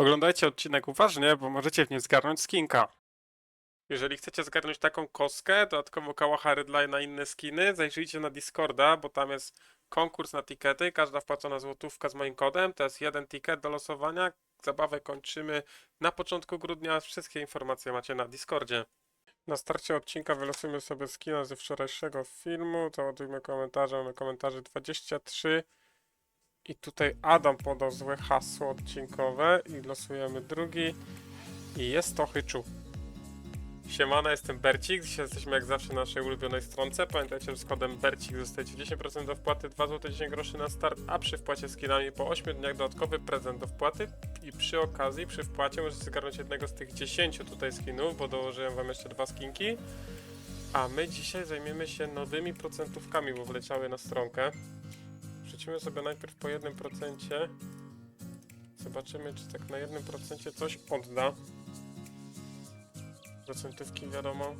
Oglądajcie odcinek uważnie, bo możecie w nim zgarnąć skinka. Jeżeli chcecie zgarnąć taką kostkę, dodatkowo kałacha redline na inne skiny, zajrzyjcie na Discorda, bo tam jest konkurs na tikety. Każda wpłacona złotówka z moim kodem to jest jeden ticket do losowania. Zabawę kończymy na początku grudnia. Wszystkie informacje macie na Discordzie. Na starcie odcinka wylosujemy sobie skina ze wczorajszego filmu. Załadujmy komentarze. Mamy komentarzy 23. I tutaj Adam podał złe hasło odcinkowe i losujemy drugi. I jest to Hyczu. Siemana, jestem Bercik. Dzisiaj jesteśmy jak zawsze na naszej ulubionej stronce. Pamiętajcie, że z kodem Bercik dostajecie 10% do wpłaty, 2 zł 10 groszy na start, a przy wpłacie skinami po 8 dniach dodatkowy prezent do wpłaty. I przy okazji, przy wpłacie możecie zgarnąć jednego z tych 10 tutaj skinów, bo dołożyłem wam jeszcze dwa skinki. A my dzisiaj zajmiemy się nowymi procentówkami, bo wleciały na stronkę. Wrzucimy sobie najpierw po 1%. Zobaczymy, czy tak na 1% coś odda. Procentówki wiadomo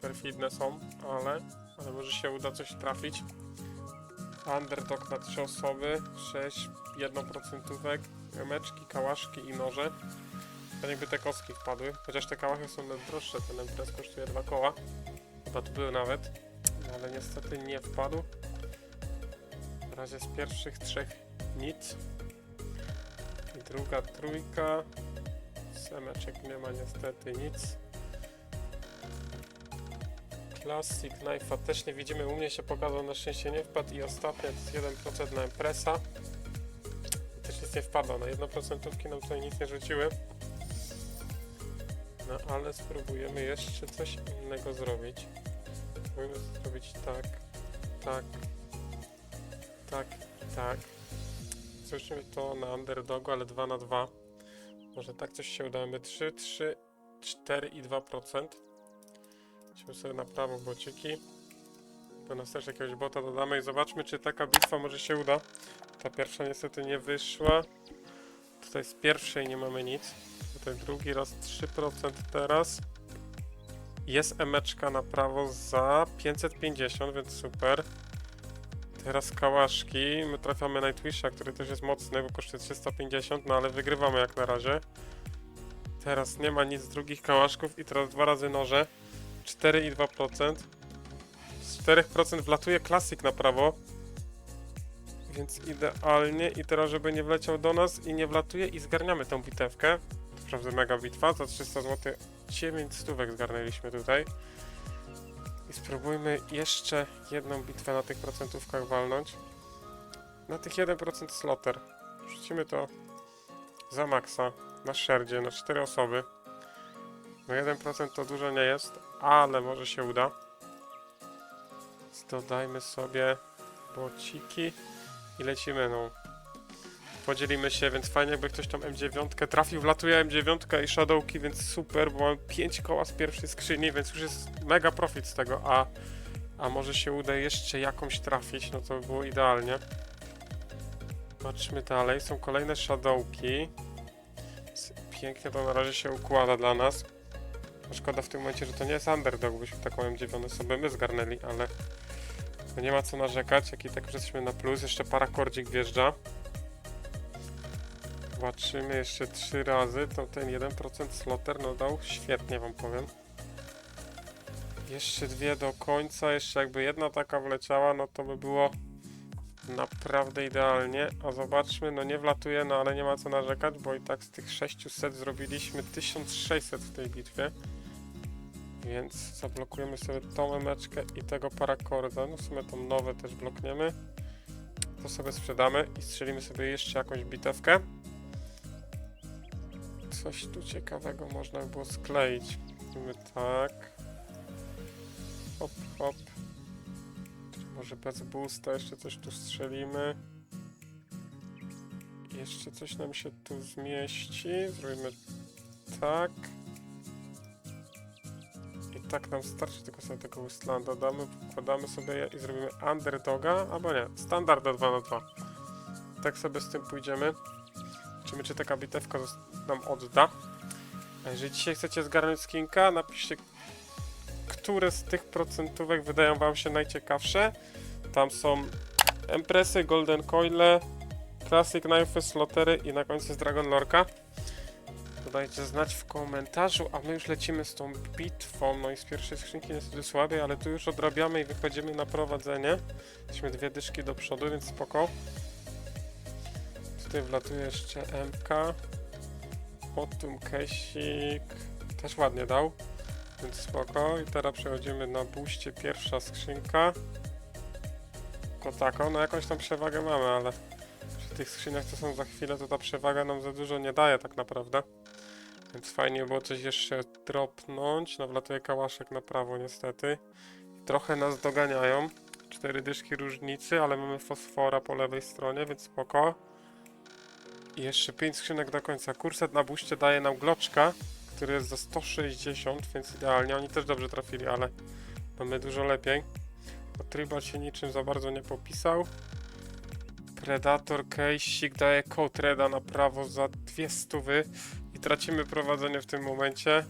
perfidne są, ale, ale może się uda coś trafić. Underdog na 3 osoby, 6 jednoprocentówek, meczki, kałaszki i noże. Tak jakby te kostki wpadły, chociaż te kałachy są najdroższe, ten MPS kosztuje 2 koła. Chyba tu były nawet, ale niestety nie wpadł. Razie z pierwszych trzech nic. I druga trójka. Semeczek nie ma niestety nic. Classic Knife'a też nie widzimy. U mnie się pokazał, na szczęście nie wpadł. I ostatnia to jest 1% na Empresa. Też nic nie wpadło. Na 1% nam tutaj nic nie rzuciły. No ale spróbujemy jeszcze coś innego zrobić. Spróbujemy zrobić tak, tak, tak, tak. Zobaczymy to na underdogu, ale 2 na 2. Może tak coś się uda. Mamy 3, 3, 4 i 2%. Idźmy sobie na prawo bociki. Do nas też jakiegoś bota dodamy i zobaczmy, czy taka bitwa może się uda. Ta pierwsza niestety nie wyszła. Tutaj z pierwszej nie mamy nic. Tutaj drugi raz 3% teraz. Jest emeczka na prawo za 550, więc super. Teraz kałaszki. My trafiamy Nightwisha, który też jest mocny, bo kosztuje 350, no ale wygrywamy jak na razie. Teraz nie ma nic z drugich kałaszków i teraz dwa razy noże. 4,2%. Z 4% wlatuje klasik na prawo. Więc idealnie. I teraz, żeby nie wleciał do nas i nie wlatuje i zgarniamy tą bitewkę. Naprawdę mega bitwa. Za 300 zł 9 stówek zgarnęliśmy tutaj. I spróbujmy jeszcze jedną bitwę na tych procentówkach walnąć. Na tych 1% slotter. Rzucimy to za maksa na szerdzie, na 4 osoby. No 1% to dużo nie jest, ale może się uda. Dodajmy sobie bociki i lecimy no. Podzielimy się, więc fajnie jakby ktoś tam M9 trafił, wlatuje M9 i Shadowki, więc super, bo mam 5 koła z pierwszej skrzyni, więc już jest mega profit z tego, a, a może się uda jeszcze jakąś trafić, no to by było idealnie. Patrzmy dalej, są kolejne Shadowki. Pięknie to na razie się układa dla nas. No Szkoda w tym momencie, że to nie jest underdog, byśmy taką M9 sobie my zgarnęli, ale nie ma co narzekać, jak i tak już jesteśmy na plus, jeszcze parakordzik wjeżdża. Zobaczymy jeszcze trzy razy, to ten 1% slotter no dał świetnie wam powiem. Jeszcze dwie do końca, jeszcze jakby jedna taka wleciała, no to by było naprawdę idealnie. A zobaczmy, no nie wlatuje, no ale nie ma co narzekać, bo i tak z tych 600 zrobiliśmy 1600 w tej bitwie. Więc zablokujemy sobie tą emeczkę i tego parakorda. No w sumie tą nowe też blokniemy. To sobie sprzedamy i strzelimy sobie jeszcze jakąś bitewkę. Coś tu ciekawego można by było skleić. Robimy tak. Hop, hop. Może bez boosta jeszcze coś tu strzelimy. Jeszcze coś nam się tu zmieści. Zrobimy tak. I tak nam starczy, tylko sobie tego Westlanda damy, wkładamy sobie i zrobimy underdoga, albo nie, standarda 2 na 2 Tak sobie z tym pójdziemy. Zobaczymy, czy taka bitewka nam odda. Jeżeli dzisiaj chcecie zgarnąć skinka, napiszcie, które z tych procentówek wydają wam się najciekawsze. Tam są Empresy, Golden Coile, Classic Knifes, Lotery i na końcu jest Dragon Lorka. To dajcie znać w komentarzu, a my już lecimy z tą bitwą. No i z pierwszej skrzynki niestety słabiej, ale tu już odrabiamy i wychodzimy na prowadzenie. Jesteśmy dwie dyszki do przodu, więc spoko. Tutaj wlatuje jeszcze MK. Potum Kesik też ładnie dał, więc spoko. I teraz przechodzimy na buście, pierwsza skrzynka. Kotako, no jakąś tam przewagę mamy, ale przy tych skrzyniach, co są za chwilę, to ta przewaga nam za dużo nie daje tak naprawdę. Więc fajnie było coś jeszcze dropnąć. No wlatuje kałaszek na prawo niestety. Trochę nas doganiają. Cztery dyszki różnicy, ale mamy fosfora po lewej stronie, więc spoko. I jeszcze 5 skrzynek do końca. Kurset na buście daje nam gloczka, który jest za 160, więc idealnie. Oni też dobrze trafili, ale mamy dużo lepiej. Bo Tribal się niczym za bardzo nie popisał. Predator Case'ik daje Reda na prawo za dwie stówy i tracimy prowadzenie w tym momencie.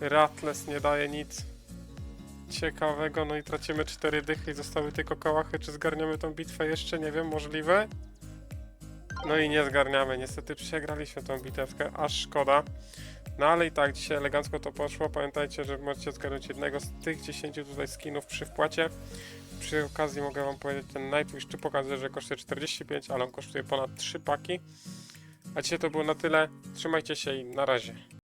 Rattles nie daje nic ciekawego, no i tracimy cztery dychy i zostały tylko kałachy. Czy zgarniamy tą bitwę jeszcze? Nie wiem, możliwe. No i nie zgarniamy, niestety przegraliśmy tą bitewkę, aż szkoda. No ale i tak dzisiaj elegancko to poszło. Pamiętajcie, że możecie zgarnąć jednego z tych 10 tutaj skinów przy wpłacie. Przy okazji mogę wam powiedzieć, ten Nightwish pokazuje, że kosztuje 45, ale on kosztuje ponad 3 paki. A dzisiaj to było na tyle. Trzymajcie się i na razie.